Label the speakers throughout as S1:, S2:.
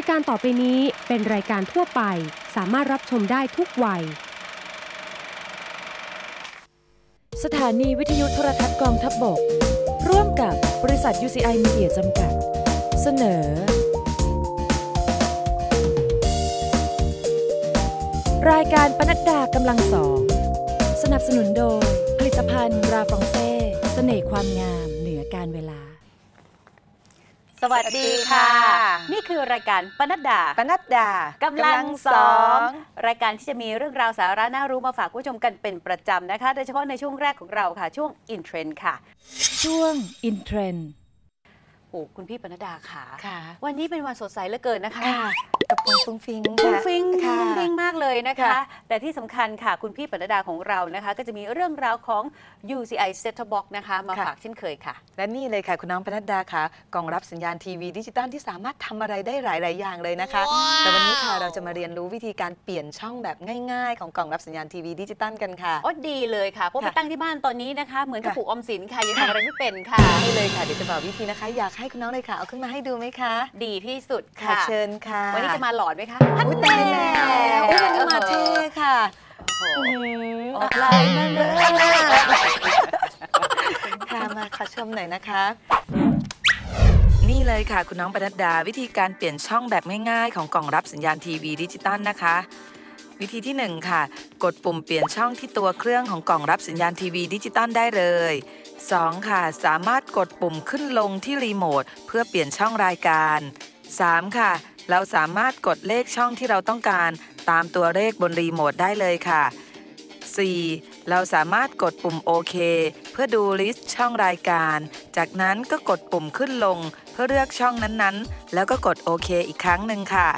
S1: ายการต่อไปนี้เป็นรายการทั่วไป สามารถรับชมได้ทุกวัย
S2: สถานีวิทยุโทรทัศน์กองทัพบบก ร่วมกับบริษัท UCI Media จำกัด เสนอ รายการปนัดดากำลังสอง สนับสนุนโดย ผลิตภัณฑ์ราฟรองเซ่เสน่ห์ความงามเหนือการเวลา
S3: สวัสดีค่ะ
S4: สวัสดีค่ะ
S3: นี่คือรายการปนัดดา
S4: ปนัดดากำ
S3: ลังสองรายการที่จะมีเรื่องราวสาระน่ารู้มาฝากคุณผู้ชมกันเป็นประจำนะคะ โดยเฉพาะในช่วงแรกของเราค่ะ ช่วง In Trend ค่ะ
S2: ช่วงอินเทรน
S3: โอ้คุณพี่ปนัดดาค่ะ
S4: ค่ะ
S3: วันนี้เป็นวันสดใสเหลือเกินนะคะ
S4: ค่ะกับพงฟุ้งฟิง
S3: ฟุ้ง
S4: ค่ะ
S3: ฟิง
S4: ค่ะ
S3: ฟุ้งฟิงมากเลยนะคะ
S4: ค่ะ
S3: แต่ที่สำคัญค่ะคุณพี่ปนัดดาของเรานะคะ ก็จะมีเรื่องราวของ UCI Set Top Box นะคะ มาฝากเช่นเคยค่ะ
S4: และนี่เลยค่ะ คุณน้องปนัดดาค่ะกล่องรับสัญญาณทีวีดิจิตอลที่สามารถทำอะไรได้หลาย ๆ อย่างเลยนะคะ แต่วันนี้ค่ะเราจะมาเรียนรู้วิธีการเปลี่ยนช่องแบบง่าย ๆ ของกล่องรับสัญญาณทีวีดิจิตอลกันค่ะ
S3: โอ้ดีเลยค่ะเพราะไป
S4: ค่ะ
S3: ตั้งที่บ้านตอนนี้นะคะ เหมือนกับ
S4: ค่ะ
S3: ปลูกออมสินค่ะยังทำอะไรไม่เป็นค่ะ
S4: นี่เลยค่ะเดี๋ยวจะบอกวิธีนะคะ อยากให้คุณน้องเลยค่ะเอาขึ้นมาให้ดูไหมคะ
S3: ดีที่สุด
S4: ค่ะ
S3: ค่ะ
S4: เชิญค่ะ
S3: วันนี้จะมาหลอดไหมคะ
S4: อุ้ยตายแล้วอุ้ยวันนี้มาเท่ค่ะ
S3: โอ้โห
S4: ออกไลน์มาเลยค่ะมาขอชมหน่อยนะคะ นี่เลยค่ะคุณน้องปนัดดา วิธีการเปลี่ยนช่องแบบง่ายๆ ของกล่องรับสัญญาณทีวีดิจิตอลนะคะ วิธีที่ 1 ค่ะ กดปุ่มเปลี่ยนช่องที่ตัวเครื่องของกล่องรับสัญญาณทีวีดิจิตอลได้เลย 2 ค่ะ สามารถกดปุ่มขึ้นลงที่รีโมทเพื่อเปลี่ยนช่องรายการ 3 ค่ะ เราสามารถกดเลขช่องที่เราต้องการตามตัวเลขบนรีโมทได้เลยค่ะ 4. เราสามารถกดปุ่มโอเคเพื่อดูลิสต์ช่องรายการ จากนั้นก็กดปุ่มขึ้นลง เพื่อเลือกช่องนั้นๆ แล้วก็กดโอเคอีกครั้งหนึ่งค่ะ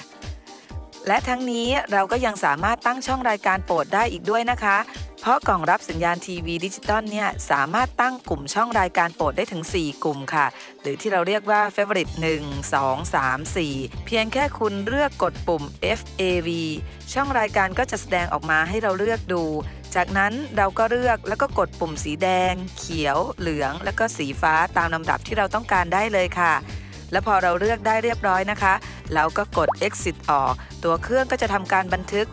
S4: และทั้งนี้เราก็ยังสามารถตั้งช่องรายการโปรดได้อีกด้วยนะคะ เพราะกล่องรับสัญญาณทีวีดิจิตอลเนี่ยสามารถตั้งกลุ่มช่องรายการโปรดได้ถึง 4 กลุ่มค่ะ หรือที่เราเรียกว่า favorite 1 2 3 4 เพียงแค่คุณเลือกกดปุ่ม FAV ช่องรายการก็จะแสดงออกมาให้เราเลือกดู จากนั้นเราก็เลือกแล้วก็กดปุ่มสีแดง เขียว เหลือง แล้วก็สีฟ้าตามลำดับที่เราต้องการได้เลยค่ะและพอเราเลือกได้เรียบร้อยนะคะ เราก็กด exit ออก ตัวเครื่องก็จะทำการบันทึก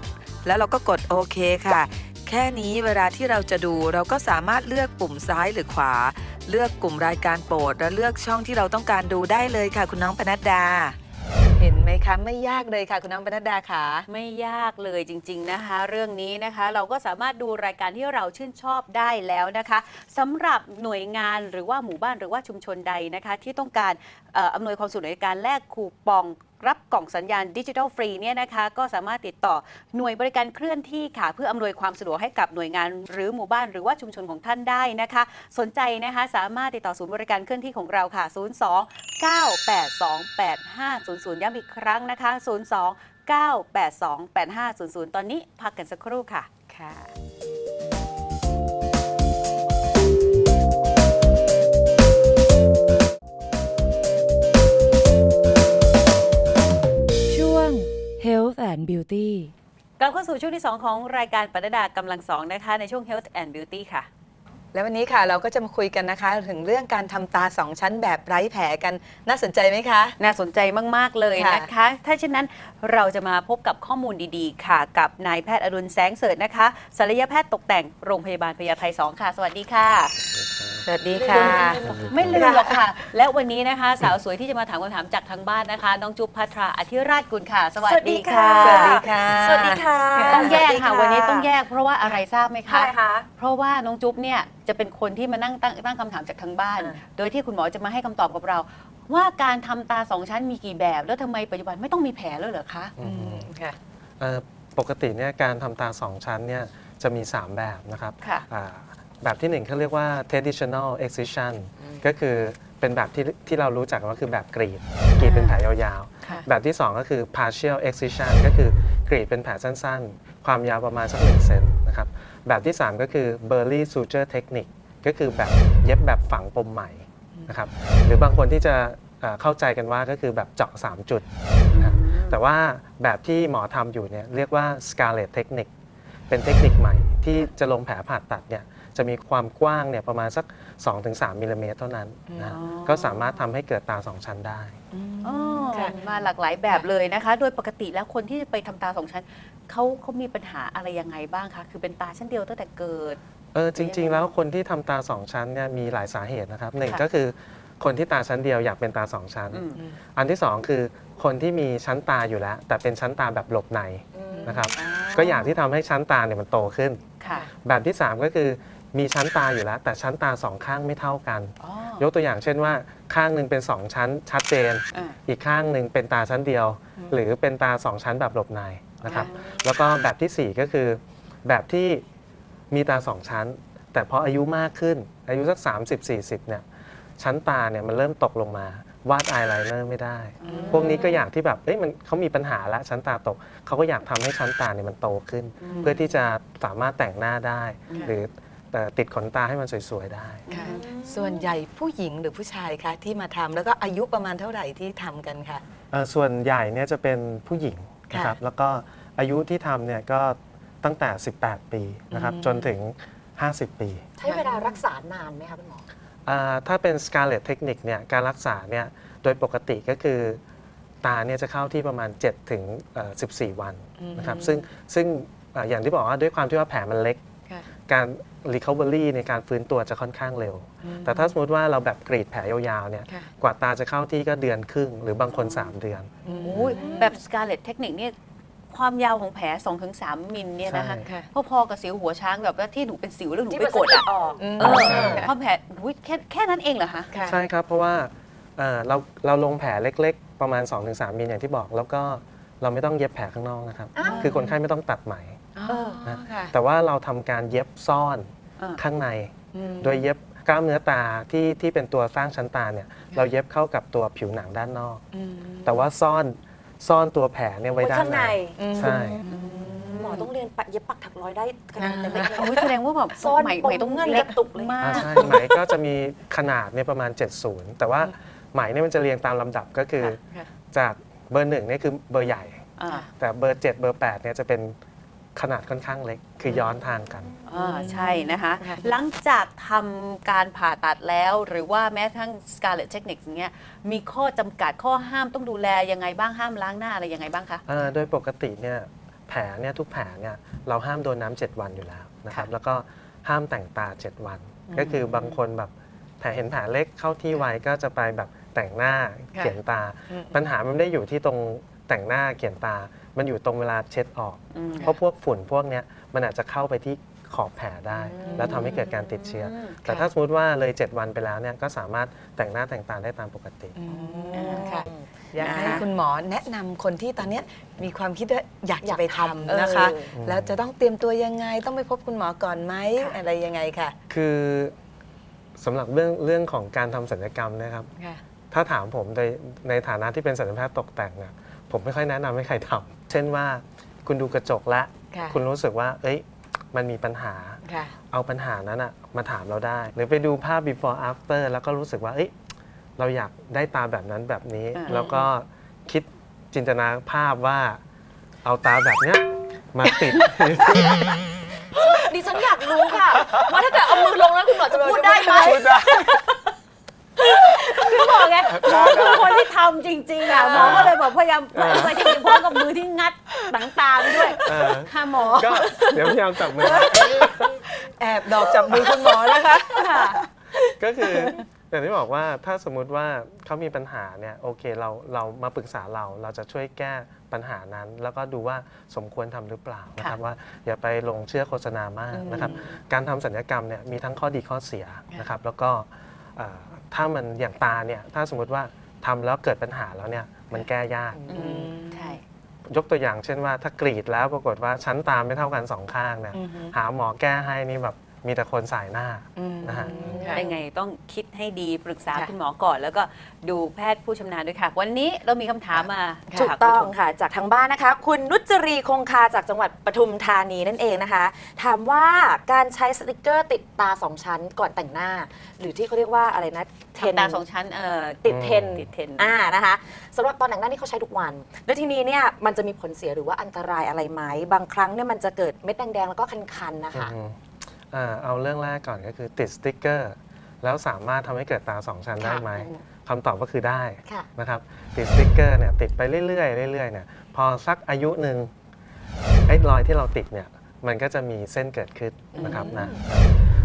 S4: แล้วเราก็กดโอเคค่ะ แค่นี้เวลาที่เราจะดูเราก็สามารถเลือกปุ่มซ้ายหรือขวา เลือกกลุ่มรายการโปรด และเลือกช่องที่เราต้องการดูได้เลยค่ะ คุณน้องปนัดดา เห็นไหมคะไม่ยากเลยค่ะ คุณน้องปนัดดาค่ะ
S3: ไม่ยากเลยจริง ๆนะคะ เรื่องนี้นะคะเราก็สามารถดูรายการที่เราชื่นชอบได้แล้วนะคะสำหรับหน่วยงานหรือว่าหมู่บ้านหรือว่าชุมชนใดนะคะ ที่ต้องการออำนวยความสะดวกในการแลกคูปอง รับกล่องสัญญาณดิจิทัลฟรีเนี่ยนะคะก็สามารถติดต่อหน่วยบริการเคลื่อนที่ค่ะ เพื่ออำนวยความสะดวกให้กับหน่วยงาน หรือหมู่บ้านหรือว่าชุมชนของท่านได้นะคะ สนใจนะคะสามารถติดต่อศูนย์บริการเคลื่อนที่ของเราค่ะ 02 982 8500 ย้ำอีกครั้งนะคะ 02 982 8500 ตอนนี้พักกันสักครู่ค่ะ
S4: ค่ะ
S2: Health and Beauty
S3: กลับเข้าสู่ช่วงที่ 2 ของรายการปนัดดากำลังสองนะคะ ในช่วง Health and Beauty ค่ะ
S4: แล้ววันนี้ค่ะเราก็จะมาคุยกันนะคะ ถึงเรื่องการทำตาสองชั้นแบบไร้แผลกันน่าสนใจไหมคะ
S3: น่าสนใจมาก ๆ เลย
S4: ค่ะ
S3: นะคะ ถ้าเช่นนั้น เราจะมาพบกับข้อมูลดีๆ ค่ะ กับนายแพทย์อรุณแสงเสริฐนะคะศัลยแพทย์ตกแต่งโรงพยาบาลพญาไท2ค่ะ สวัสดีค่ะ
S4: สวัสดีค่ะ
S3: ไม่ลืมหรอกค่ะ และวันนี้นะคะ สาวสวยที่จะมาถามคำถามจากทางบ้านนะคะ น้องจุ๊บพัทราอธิราชกุลค่ะ สวัสดีค่ะ
S4: สวัสดีค่ะ
S5: สวัสดีค่ะ
S3: ต้องแยกค่ะ
S5: สวัสดีค่ะ
S3: วันนี้ต้องแยกเพราะว่าอะไรทราบไหมคะ
S5: ใช่ค่ะ
S3: เพราะว่าน้องจุ๊บเนี่ยจะเป็นคนที่มานั่งตั้งตั้งคำถามจากทางบ้าน
S4: อ่า
S3: โดยที่คุณหมอจะมาให้คำตอบกับเรา ว่าการทำตาสองชั้นมีกี่แบบ แล้วทำไมปัจจุบันไม่ต้องมีแผลแล้วเหรอคะ
S4: อืมค่ะ
S6: เอ่อปกติเนี่ยการทำตา2ชั้นเนี่ยจะมี 3 แบบนะครับ
S3: ค่ะ
S6: อ่าแบบที่ 1เขาเรียกว่า traditional excision ก็คือเป็นแบบที่ที่เรารู้จักว่าคือแบบกรีดกรีดเป็นแผลยาว
S3: ค่ะ
S6: ๆแบบที่ 2 ก็คือ partial excision ก็คือกรีดเป็นแผลสั้นๆ ความยาวประมาณสัก1เซนนะครับแบบที่ 3 ก็คือ Burley suture technique ก็คือแบบเย็บแบบฝังปมใหม่ นะครับหรือบางคนที่จะเอ่อเข้าใจกันว่าก็คือแบบเจาะ 3 จุดนะครับแต่ว่าแบบที่หมอทำอยู่เนี่ยเรียกว่า Scarlett Technique เป็นเทคนิคใหม่ที่จะลงแผลผ่าตัดเนี่ยจะมีความกว้างเนี่ยประมาณสัก 2-3มิลลิเมตรเท่านั้นนะ
S3: อ๋อ
S6: ก็สามารถทำให้เกิดตาสองชั้นได้
S3: อ๋อ
S7: ค่ะ
S3: มาหลากหลายแบบเลยนะคะ โดยปกติแล้วคนที่ไปทำตาสองชั้นเขาเขามีปัญหาอะไรยังไงบ้างคะ คือเป็นตาชั้นเดียวตั้งแต่เกิด
S6: เออจริง ๆ แล้วคนที่ทำตาสองชั้นเนี่ยมีหลายสาเหตุนะครับหนึ่ง
S3: ค่ะ
S6: ก็คือคนที่ตาชั้นเดียวอยากเป็นตาสองชั้น
S3: อืม
S6: อันที่สองคือคนที่มีชั้นตาอยู่แล้ว แต่เป็นชั้นตาแบบหลบในนะครับก็อยากที่ทำให้ชั้นตาเนี่ยมันโตขึ้น
S3: ค่ะ
S6: แบบที่ 3 ก็คือมีชั้นตาอยู่แล้ว แต่ชั้นตาสองข้างไม่เท่ากัน
S3: อ๋อ
S6: ยกตัวอย่างเช่นว่าข้างหนึ่งเป็น 2 ชั้นชัดเจน
S3: อ่า
S6: อีกข้างหนึ่งเป็นตาชั้นเดียว หรือเป็นตา 2 ชั้นแบบหลบในนะครับแล้วก็แบบทีสี่4 ก็คือแบบที่ มีตา2ชั้น แต่พออายุมากขึ้น อายุสัก 30-40เนี่ยชั้นตาเนี่ยมันเริ่มตกลงมาวาดอายไลเนอร์ไม่ได้ พวกนี้ก็อยากที่แบบเอ้ยมันเขามีปัญหาแล้วชั้นตาตก เขาก็อยากทำให้ชั้นตาเนี่ยมันโตขึ้น เพื่อที่จะสามารถแต่งหน้าได้ หรือเอ่อติดขนตาให้มันสวย ๆ ได้
S7: ค่ะส่วนใหญ่ผู้หญิงหรือผู้ชายคะที่มาทำแล้วก็อายุประมาณเท่าไหร่ที่ทำกันคะ
S6: เอ่อส่วนใหญ่เนี่ยจะเป็นผู้หญิงนะครับแล้วก็อายุที่ทำเนี่ยก็ ตั้งแต่ 18 ปีนะครับจนถึง 50 ปี
S5: ใช้เวลารักษานานไหมคะคุณหมอ
S6: อ่าถ้าเป็น Scarlet Technique เนี่ยการรักษาเนี่ยโดยปกติก็คือตาเนี่ยจะเข้าที่ประมาณ 7 ถึงเอ่อ14 วันนะครับซึ่งซึ่งเอ่ออย่างที่บอกว่าด้วยความที่ว่าแผลมันเล็ก
S7: ค่ะ
S6: การ recovery ในการฟื้นตัวจะค่อนข้างเร็ว แต่ถ้าสมมติว่าเราแบบกรีดแผลยาวๆเนี่ย
S7: ค่ะ
S6: กว่าตาจะเข้าที่ก็เดือนครึ่ง หรือบางคน 3 เดือน
S3: โอ้ยแบบ Scarlet Technique เนี่ย ความยาวของแผล2-3มิลเนี่ยนะคะ
S6: ใช่
S7: ค่ะ
S3: พอๆกับสิวหัวช้างแบบว่าที่หนูเป็นสิวแล้วหนู
S5: ที่
S3: ไป
S5: มัน
S3: ก
S5: สะ
S3: ด
S5: กิด
S3: อะ
S5: ออก
S3: เออเพราะแผลอุ๊ยแค่แค่นั้นเองเหรอคะ
S7: ค่ะ
S6: ใช่ครับ เพราะว่าเอ่อเราเราลงแผลเล็กๆ ประมาณ 2-3มิลอย่างที่บอก แล้วก็เราไม่ต้องเย็บแผลข้างนอกนะครับ
S5: อ้าว
S6: คือคนไข้ไม่ต้องตัดไหม
S3: เออ
S6: นะ
S7: ค่ะ
S6: แต่ว่าเราทำการเย็บซ่อน
S3: อ่า
S6: ข้างใน
S7: อืม
S6: โดยเย็บกล้ามเนื้อตาที่ที่เป็นตัวสร้างชั้นตาเนี่ย เราเย็บเข้ากับตัวผิวหนังด้านนอก
S7: อืม
S6: แต่ว่าซ่อน ซ่อนตัวแผลเนี่ยไว้
S5: ไว้
S6: ด้าน
S5: ข้าง
S6: ใน
S5: ใน
S6: ใช่
S5: หมอต้องเรียนปักเย็บปักถักร้อยได้ขนาดนั้นเลย
S3: โอ้ยแสดงว่าแบบ
S5: ซ่อน
S3: ไหม
S5: ปม
S3: ไหมต้อง
S5: เงื่อน
S3: เล็ก
S5: กระตุกเลย
S3: มา
S6: อ่ากใช่ไหมก็จะมีขนาดเนี่ยประมาณ 70 แต่ว่าไหมเนี่ยมันจะเรียงตามลำดับก็คือ
S7: ค่ะ
S6: จากเบอร์หนึ่งเนี่ยคือเบอร์ใหญ่
S3: อ่า
S6: แต่เบอร์ 7 เบอร์8เนี่ยจะเป็น ขนาดค่อนข้างเล็ก คือย้อนทางกัน
S3: อ่าใช่นะคะ
S7: ค่ะ
S3: หลังจากทำการผ่าตัดแล้วหรือว่าแม้ทั้ง Scarlet Technique อย่างเงี้ยมีข้อจำกัดข้อห้ามต้องดูแลยังไงบ้างห้ามล้างหน้าอะไรยังไงบ้างคะ
S6: อ่าโดยปกติเนี่ยแผลเนี่ยทุกแผลเนี่ยเราห้ามโดนน้ำ7วันอยู่แล้วนะครับ
S3: ค่ะ
S6: แล้วก็ห้ามแต่งตา 7 วัน ก็คือบางคนแบบแผลเห็นแผลเล็กเข้าที่ไวก็จะไปแบบแต่งหน้า
S7: ค่ะ
S6: เขียนตา
S7: อืม
S6: ปัญหามันไม่ได้อยู่ที่ตรงแต่งหน้าเขียนตา มันอยู่ตรงเวลาเช็ดออก
S3: อืม
S6: เพราะพวกฝุ่นพวกเนี้ยมันอาจจะเข้าไปที่ขอบแผลได้ แล้วทำให้เกิดการติดเชื้ออแต่ถ้าสมมติว่าเลย 7 วันไปแล้วเนี่ยก็สามารถแต่งหน้าแต่งตาได้ตามปกติ
S7: อืมค่ะอยากให้
S3: นะคะ
S7: คุณหมอแนะนำคนที่ตอนเนี้ยมีความคิดว่าอยาก
S5: อยา
S7: จะ
S5: ก
S7: ไป
S5: ทำ
S7: ทำนะคะ
S5: เออ
S7: แล้วจะต้องเตรียมตัวยังไงต้องไปพบคุณหมอก่อนไหมอะไรยังไงค่ะ
S6: คือสำหรับเรื่องเรื่องของการทำศัลยกรรมนะครับ
S7: ค่ะ
S6: ถ้าถามผมในในฐานะที่เป็นศัลยแพทย์ตกแต่งเนี่ย ผมไม่ค่อยแนะนำให้ใครทำเช่นว่าคุณดูกระจกแล้ว
S7: ค่ะ
S6: คุณรู้สึกว่า เอ้ย มันมีปัญหา
S7: ค่ะ
S6: เอาปัญหานั้นอะมาถามเราได้ หรือไปดูภาพ before after แล้วก็รู้สึกว่า เอ้ย เราอยากได้ตาแบบนั้นแบบนี้
S3: อ่า
S6: แล้วก็คิดจินตนาภาพว่าเอาตาแบบเนี้ยมาติด
S5: ดิฉันอยากรู้ค่ะ ว่าถ้าเกิดเอามือลงแล้วคุณหมอจะพูดได้ไหม
S3: คือ บอกไงหมอคือคนที่ทำจริงๆอะหมอก็เลยบอกพยายามเพื่อจะเห็นพร้อมกับมือที่งัดหนังตาไปด้วย
S6: เออ
S3: ค่ะหมอ
S6: ก็เดี๋ยวพยายามจับมือ
S7: แอบดอกจับมือคุณหมอนะคะ
S3: ค่ะ
S6: ก็คืออย่างที่บอกว่าถ้าสมมุติว่าเขามีปัญหาเนี่ยโอเคเราเรามาปรึกษาเราเราจะช่วยแก้ปัญหานั้น แล้วก็ดูว่าสมควรทำหรือเปล่านะครับว่าอย่าไปหลงเชื่อโฆษณามากนะครับ การทำสัญญกรรมเนี่ยมีทั้งข้อดีข้อเสียนะครับ แล้วก็เอ่อ ถ้ามันอย่างตาเนี่ยถ้าสมมติว่าทำแล้วเกิดปัญหาแล้วเนี่ยมันแก้ยาก
S3: อืมใช่
S6: ยกตัวอย่างเช่นว่าถ้ากรีดแล้วปรากฏว่าชั้นตาไม่เท่ากันสองข้างเนี่ย
S7: อือฮึ
S6: หาหมอแก้ให้นี่แบบ มีแต่คนสายหน้า
S7: อืม
S6: นะฮะ
S7: ค่ะ
S3: เป็นไงต้องคิดให้ดีปรึกษา
S7: ค่ะ
S3: คุณหมอก่อน แล้วก็ดูแพทย์ผู้ชำนาญด้วยค่ะ วันนี้เรามีคำถามมา
S5: ถูก
S3: จาก
S5: ต้อง
S3: ผู้ชม
S5: ค่ะ จากทางบ้านนะคะ คุณนุจรีคงคาจากจังหวัดปทุมธานีนั่นเองนะคะ ถามว่าการใช้สติกเกอร์ติดตาสองชั้นก่อนแต่งหน้า หรือที่เขาเรียกว่าอะไรนะเท
S3: ทำตาสองชั้นเอ่อ
S5: ติดเทน
S3: ติดเทน
S5: อ่านะคะสำหรับตอนแต่งหน้านี่เขาใช้ทุกวัน แล้วทีนี้เนี่ยมันจะมีผลเสียหรือว่าอันตรายอะไรไหมบางครั้งเนี่ยมันจะเกิดเม็ดแดงๆแล้วก็คันๆนะคะ
S6: อืม เอ่อเอาเรื่องแรกก่อนก็คือติดสติ๊กเกอร์ แล้วสามารถทำให้เกิดตาสองชั้นได้ไหมคำตอบก็คือได้
S5: ค่ะ
S6: นะครับติดสติ๊กเกอร์เนี่ยติดไปเรื่อยๆเรื่อยๆเนี่ยพอสักอายุหนึ่งไอ้รอยที่เราติดเนี่ยมันก็จะมีเส้นเกิดขึ้นนะครับนะ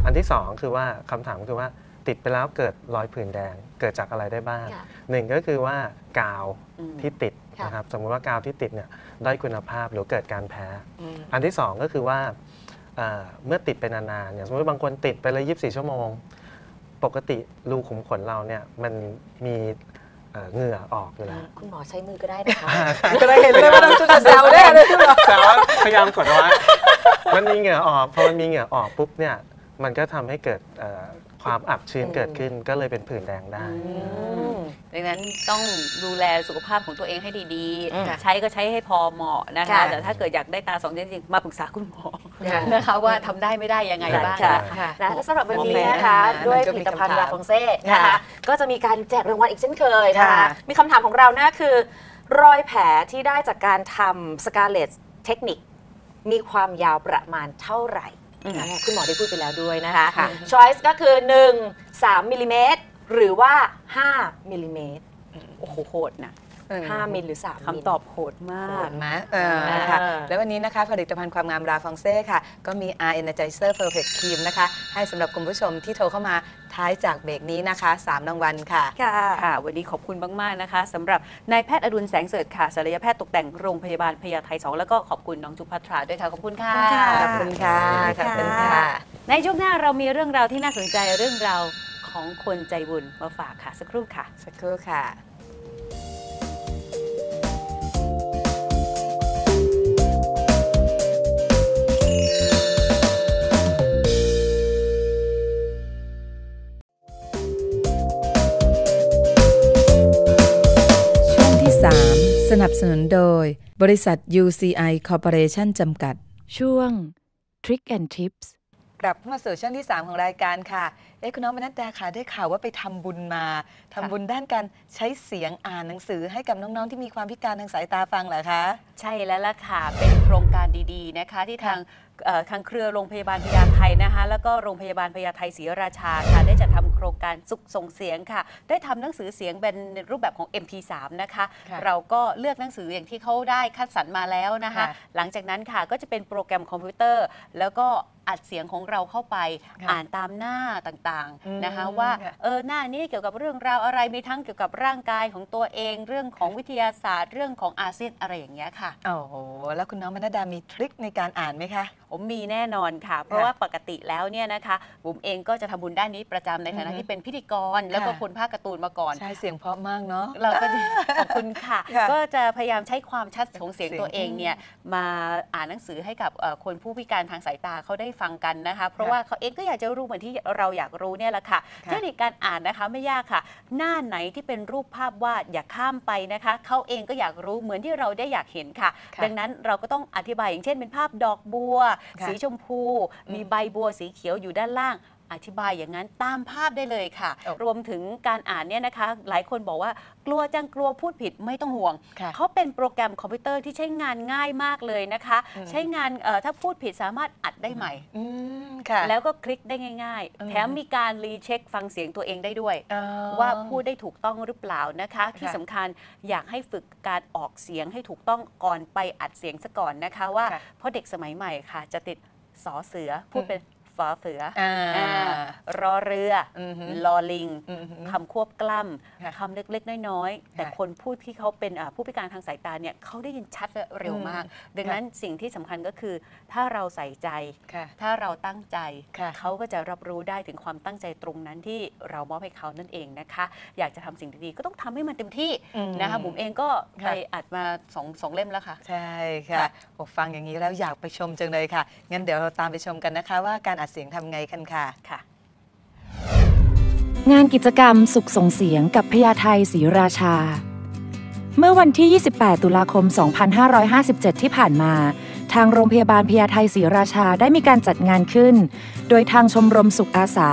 S6: อันที่สองคือว่าคำถามคือว่าติดไปแล้วเกิดรอยผื่นแดงเกิดจากอะไรได้บ้าง
S5: ค่ะ
S6: หนึ่งก็คือว่ากาว
S3: อืม
S6: ที่ติด
S5: ค่ะ
S6: นะครับสมมุติว่ากาวที่ติดเนี่ยด้อยคุณภาพหรือเกิดการแพ้
S7: อืม
S6: อันที่สองก็คือว่า เอ่อเมื่อติดไปนานๆอย่างสมมติบางคนติดไปเลย24ชั่วโมง ปกติรูขุมขนเราเนี่ยมันมีเอ่อเหงื่อออกอยู่แล้ว
S5: คุณหมอใช้มือก็ได้นะคะ
S6: ก็ได้เห็นเลยว่าต้องจะแซวได้เลยแต่ว่าพยายามกดเอาไว้มันมีเหงื่อออกพอมันมีเหงื่อออกปุ๊บเนี่ยมันก็ทำให้เกิดเอ่อความอับชื้นเกิดขึ้นก็เลยเป็นผื่นแดงได้
S3: ดังนั้นต้องดูแลสุขภาพของตัวเองให้ดี
S5: อืม
S3: ๆใช้ก็ใช้ให้พอเหมาะนะคะ
S5: ค่ะ
S3: แต่ถ้าเกิดอยากได้ตาสองชั้นจริงๆมาปรึกษาคุณหมอ
S5: ค่ะ
S3: นะคะว่าทำได้ไม่ได้ยังไงบ้าง
S5: ค่ะ
S3: นะคะ
S7: ค่ะ
S5: และสำหรับวันนี้
S7: โอเค
S5: นะคะ
S7: นะคะ
S5: ด้วย
S7: มันก็
S5: ผ
S7: มี
S5: ลิตภัณฑ์
S7: คำถาม
S5: ลาฟองเซ่นะคะ
S7: ค่ะ
S5: ก็จะมีการแจกรางวัลอีกเช่นเคยนะคะ
S7: ค่ะ
S5: มีคำถามของเรานะคือ รอยแผลที่ได้จากการทำสกาเลตเทคนิค มีความยาวประมาณเท่าไหร่
S3: อืม
S5: นะคะคุณหมอได้พูดไปแล้วด้วยนะคะ
S3: ค่ะ
S5: choice ก็คือ 1 3มิลลิเมตรหรือว่า 5มิลลิเมตร
S3: โอ้โหโหดนะ
S5: 5มิลหรือ 3 มิล
S3: คำตอบโหดมาก
S7: เห็นไหมเออค่ะ
S5: เออ
S7: แล้ววันนี้นะคะผลิตภัณฑ์ความงามราฟองเซ่ค่ะ ก็มี R Energizer Perfect Cream นะคะ ให้สำหรับคุณผู้ชมที่โทรเข้ามาท้ายจากเบรกนี้นะคะ3รางวัลค่ะ
S5: ค่ะ
S3: ค่ะ วันนี้ขอบคุณมาก ๆ นะคะสำหรับนายแพทย์อดุลแสงเสริฐค่ะศัลยแพทย์ตกแต่งโรงพยาบาลพญาไท2แล้วก็ขอบคุณน้องจุพัทราด้วยค่ะ ขอบคุณค่ะ
S7: ขอบคุณค่ะ ขอบคุณค่ะ
S3: ในช่วงหน้าเรามีเรื่องราวที่น่าสนใจเรื่องราวของคนใจบุญมาฝากค่ะ สักครู่ค่ะ
S7: สักครู่ค่ะ สนับสนุนโดย บริษัท UCI Corporation จำกัด
S8: ช่วง Trick and Tips
S7: กลับเข้ามาสู่ช่วงที่ 3 ของรายการค่ะ เอ๊ะคุณน้องมนัดดาค่ะได้ข่าวว่าไปทำบุญมาทำบุญด้านการใช้เสียงอ่านหนังสือให้กับน้องๆ ที่มีความพิการทางสายตาฟังเหรอคะ
S3: ใช่แล้วล่ะค่ะ เป็นโครงการดีๆนะคะ ที่ทางเอ่อ ทางเครือโรงพยาบาลพญาไทนะคะแล้วก็โรงพยาบาลพญาไทศรีราชาค่ะได้จัดทำโครงการสุขส่งเสียงค่ะ ได้ทำหนังสือเสียงเป็นรูปแบบของ MP3 นะคะ
S7: ค่ะ
S3: เราก็เลือกหนังสืออย่างที่เขาได้คัดสรรมาแล้วนะคะ
S7: ค่ะ
S3: หลังจากนั้นค่ะก็จะเป็นโปรแกรมคอมพิวเตอร์ แล้วก็ อัดเสียงของเราเข้าไป
S7: ค่ะ
S3: อ่านตามหน้าต่าง
S7: อืม
S3: ๆนะคะว่า
S7: ค่ะ
S3: เออหน้านี้เกี่ยวกับเรื่องราวอะไรมีทั้งเกี่ยวกับร่างกายของตัวเอง เรื่องของวิทยาศาสตร์ เรื่องของอาเซียนอะไรอย่างเงี้ยค่ะ
S7: โอ้โหแล้วคุณน้องมนัดดามีทริคในการอ่านไหมคะ
S3: ผมมีแน่นอนค่ะ เพราะว่าปกติแล้วเนี่ยนะคะบุ๋มเองก็จะทำบุญด้านนี้ประจำในฐานะ
S7: อือฮึ
S3: ที่เป็นพิธีกร แล้วก็
S7: ค่ะ
S3: คนภาคการ์ตูนมาก่อน
S7: ใช่เสียงเพราะมากเนาะ
S3: เราก็จะขอบคุณค่ะ
S7: ค่ะ
S3: ก็จะพยายามใช้ความชัดของเสียง
S7: เสียง
S3: ตัวเองเนี่ยมาอ่านหนังสือให้กับเอ่อคนผู้พิการทางสายตาเขาได้ฟังกันนะคะ เพราะว่าเขาเองก็อยากจะรู้เหมือนที่เราอยากรู้เนี่ยแหละค่ะ
S7: ค่ะ
S3: เทคนิคการอ่านนะคะไม่ยากค่ะ หน้าไหนที่เป็นรูปภาพวาดอย่าข้ามไปนะคะเขาเองก็อยากรู้เหมือนที่เราได้อยากเห็นค่ะ
S7: ค่ะ
S3: ดังนั้นเราก็ต้องอธิบายอย่างเช่นเป็นภาพดอกบัว
S7: ค่ะ
S3: สีชมพู
S7: อืม
S3: มีใบบัวสีเขียวอยู่ด้านล่าง อธิบายอย่างนั้นตามภาพได้เลยค่ะ
S7: โอ้
S3: รวมถึงการอ่านเนี่ยนะคะ หลายคนบอกว่ากลัวจังกลัวพูดผิดไม่ต้องห่วง
S7: ค่ะ
S3: เขาเป็นโปรแกรมคอมพิวเตอร์ที่ใช้งานง่ายมากเลยนะคะ
S7: อืม
S3: ใช้งานเอ่อถ้าพูดผิดสามารถอัดได้ใหม่
S7: อืมค่ะ
S3: แล้วก็คลิกได้ง่าย
S7: อืม
S3: ๆแถมมีการรีเช็คฟังเสียงตัวเองได้ด้วย
S7: อ๋อ
S3: ว่าพูดได้ถูกต้องหรือเปล่านะคะ ที่
S7: ค่ะ
S3: สำคัญอยากให้ฝึกการออกเสียงให้ถูกต้องก่อนไปอัดเสียงซะก่อนนะคะว่า
S7: ค่ะ
S3: เพราะเด็กสมัยใหม่ค่ะ จะติดสอเสือพูดเป็น ฝอเสือ
S7: อ่า
S3: อ่ารอเรืออ
S7: อฮึ
S3: ลอลิง
S7: อือฮึ
S3: คำควบกล้
S7: ค่ะำ
S3: คำเล็กๆ น้อยๆ แต่
S7: ค่ะ
S3: คนพูดที่เขาเป็นอ่าผู้พิการทางสายตาเนี่ยเขาได้ยินชัดและเร็วมาก ดังนั้นสิ่งที่สำคัญก็คือ ถ้าเราใส่ใจ
S7: ค่ะ
S3: ถ้าเราตั้งใจ
S7: ค่ะ
S3: เขาก็จะรับรู้ได้ถึงความตั้งใจตรงนั้นที่เรามอบให้เขานั่นเองนะคะ อยากจะทำสิ่งดีๆ ก็ต้องทำให้มันเต็มที่
S7: อืม
S3: นะคะบุ๋มเองก็
S7: ค่ะ
S3: ไปอัดมาสองสองเล่มแล้วค่ะ
S7: ใช่ค่ะ
S3: ค่ะ
S7: โอ้ฟังอย่างนี้แล้วอยากไปชมจังเลยค่ะ งั้นเดี๋ยวเราตามไปชมกันนะคะว่าการอัดเสียงทำไงกันค่ะ
S3: ค่ะ
S8: งานกิจกรรมสุขส่งเสียงกับพญาไทศรีราชา เมื่อวันที่ 28 ตุลาคม 2557 ที่ผ่านมา ทางโรงพยาบาลพญาไทศรีราชาได้มีการจัดงานขึ้น โดยทางชมรมสุขอาสา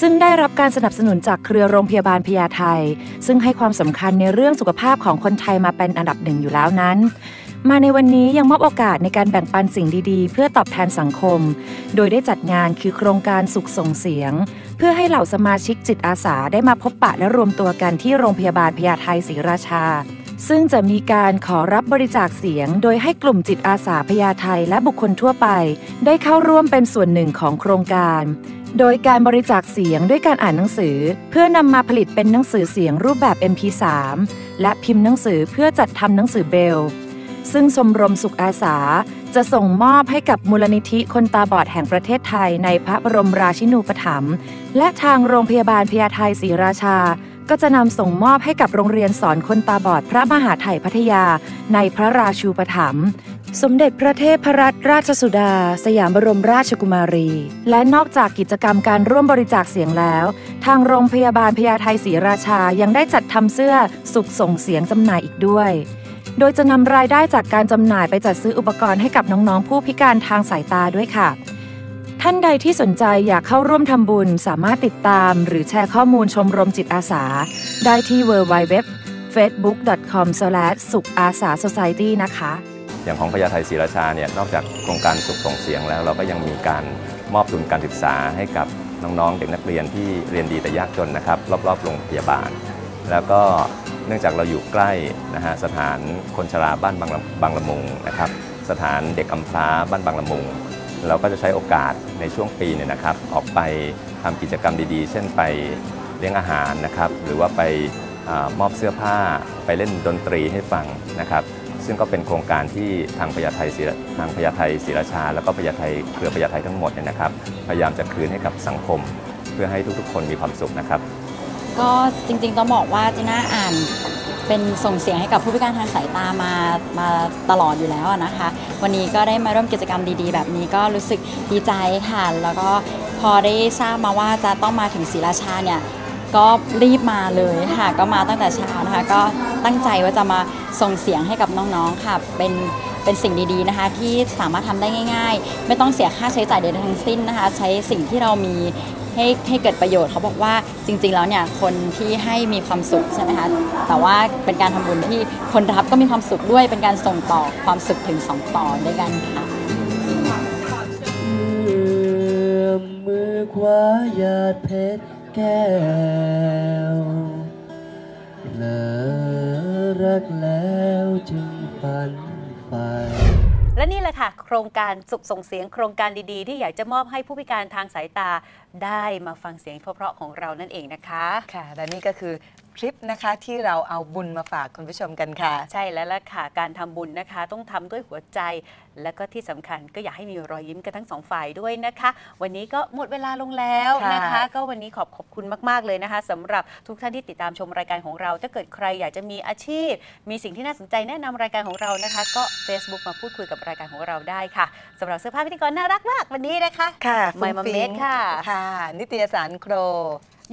S8: ซึ่งได้รับการสนับสนุนจากเครือโรงพยาบาลพญาไทซึ่งให้ความสำคัญในเรื่องสุขภาพของคนไทยมาเป็นอันดับหนึ่งอยู่แล้วนั้น มาในวันนี้ยังมอบโอกาสในการแบ่งปันสิ่งดีๆ เพื่อตอบแทนสังคม โดยได้จัดงานคือโครงการสุขส่งเสียง เพื่อให้เหล่าสมาชิกจิตอาสาได้มาพบปะและรวมตัวกันที่โรงพยาบาลพญาไทศรีราชา ซึ่งจะมีการขอรับบริจาคเสียง โดยให้กลุ่มจิตอาสาพญาไทและบุคคลทั่วไป ได้เข้าร่วมเป็นส่วนหนึ่งของโครงการโดยการบริจาคเสียงด้วยการอ่านหนังสือ เพื่อนำมาผลิตเป็นหนังสือเสียงรูปแบบ MP3 และพิมพ์หนังสือเพื่อจัดทำหนังสือเบล ซึ่งชมรมสุขอาสา จะส่งมอบให้กับมูลนิธิคนตาบอดแห่งประเทศไทยในพระบรมราชินูปถัมภ์และทางโรงพยาบาลพญาไทศรีราชา ก็จะนำส่งมอบให้กับโรงเรียนสอนคนตาบอดพระมหาไทยพัทยา ในพระราชูปถัมภ์สมเด็จพระเทพรัตนราชสุดา สยามบรมราชกุมารี และนอกจากกิจกรรมการร่วมบริจาคเสียงแล้ว ทางโรงพยาบาลพญาไทศรีราชายังได้จัดทำเสื้อสุขส่งเสียงจำหน่ายอีกด้วย โดยจะนำรายได้จากการจำหน่ายไปจัดซื้ออุปกรณ์ให้กับน้องๆ ผู้พิการทางสายตาด้วยค่ะ ท่านใดที่สนใจอยากเข้าร่วมทำบุญ สามารถติดตาม หรือแชร์ข้อมูลชมรมจิตอาสา ได้ที่ www facebook.com สุขอาสา society นะคะ
S9: อย่างของพญาไทศรีราชาเนี่ยนอกจากโครงการสุขส่งเสียงแล้ว เราก็ยังมีการมอบทุนการศึกษาให้กับน้องๆ เด็กนักเรียนที่เรียนดีแต่ยากจนนะครับ รอบๆโรงพยาบาล แล้วก็ เนื่องจากเราอยู่ใกล้นะฮะสถานคนชราบ้านบางละบางละมุงนะครับ สถานเด็กกำพร้าบ้านบางละมุง เราก็จะใช้โอกาสในช่วงปีเนี่ยนะครับ ออกไปทำกิจกรรมดีๆ เช่นไปเลี้ยงอาหารนะครับ หรือว่าไปอมอบเสื้อผ้า ไปเล่นดนตรีให้ฟังนะครับ ซึ่งก็เป็นโครงการที่ทางพญาไทศรีทางพญาไทศรีรชา แล้วก็พญาไทเครือพญาไททั้งหมดเนี่ยนะครับ พยายามจะคืนให้กับสังคม เพื่อให้ทุกๆ คนมีความสุขนะครับ
S10: ก็จริงๆต้องบอกว่าจีน่าอ่านเป็นส่งเสียงให้กับผู้พิการทางสายตามามาตลอดอยู่แล้วนะคะ วันนี้ก็ได้มาร่วมกิจกรรมดีๆ แบบนี้ก็รู้สึกดีใจค่ะ แล้วก็พอได้ทราบมาว่าจะต้องมาถึงศรีราชาเนี่ยก็รีบมาเลยค่ะ ก็มาตั้งแต่เช้านะคะ ก็ตั้งใจว่าจะมาส่งเสียงให้กับน้องๆค่ะ เป็นเป็นสิ่งดีๆนะคะ ที่สามารถทำได้ง่าย ๆ ไม่ต้องเสียค่าใช้จ่ายใดๆทั้งสิ้นนะคะ ใช้สิ่งที่เรามี ให้ให้เกิดประโยชน์เขาบอกว่าจริง ๆ แล้วเนี่ยคนที่ให้มีความสุขใช่ไหมคะแต่ว่าเป็นการทำบุญที่คนรับก็มีความสุขด้วยเป็นการส่งต่อความสุขถึงสองต่อด้วยกันค่ะ
S11: มือขวาหยาดเพชรแก้วเลอรักแล้วจึงฝันไป
S3: และนี่แหละค่ะ โครงการสุขส่งเสียงโครงการดีๆ ที่อยากจะมอบให้ผู้พิการทางสายตาได้มาฟังเสียงเพราะๆของเรานั่นเองนะคะ
S7: ค่ะและนี่ก็คือ คลิปนะคะ ที่เราเอาบุญมาฝากคุณผู้ชมกันค่ะ
S3: ใช่แล้วล่ะค่ะ การทำบุญนะคะ ต้องทำด้วยหัวใจ และก็ที่สำคัญก็อยากให้มีรอยยิ้มกันทั้งสองฝ่ายด้วยนะคะ วันนี้ก็หมดเวลาลงแล้วนะคะ
S7: ค่ะ
S3: ก็วันนี้ขอบขอบคุณมาก ๆ เลยนะคะสำหรับทุกท่านที่ติดตามชมรายการของเรา ถ้าเกิดใครอยากจะมีอาชีพ มีสิ่งที่น่าสนใจแนะนำรายการของเรานะคะ ก็ Facebook มาพูดคุยกับรายการของเราได้ค่ะสำหรับเสื้อผ้าพิธีกรน่ารักมากวันนี้นะคะ
S7: ค่ะ
S3: ไมมาเมดค่ะ
S7: ค่ะ นิตยสารโคร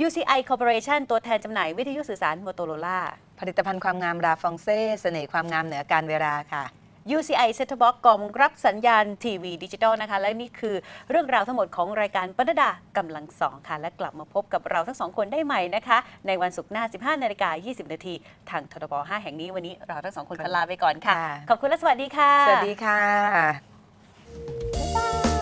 S3: UCI Corporation ตัวแทนจำหน่ายวิทยุสื่อสารโมโตโรล่า
S7: ผลิตภัณฑ์ความงามราฟองเซ่เสน่ห์ความงามเหนือการเวลาค่ะ
S3: UCI Set Top Box กล่องรับสัญญาณทีวีดิจิตอลนะคะ และนี่คือเรื่องราวทั้งหมดของรายการปนดากำลังสองค่ะ และกลับมาพบกับเราทั้งสองคนได้ใหม่นะคะ ในวันศุกร์หน้า 15นาฬิกา20 นาที ทางททบ5แห่งนี้วันนี้เราทั้งสองคนขอลาไปก่อนค่ะ
S7: ค่ะ
S3: ขอบคุณและสวัสดีค่ะ
S7: สวัสดีค่ะ
S3: บ๊ายบาย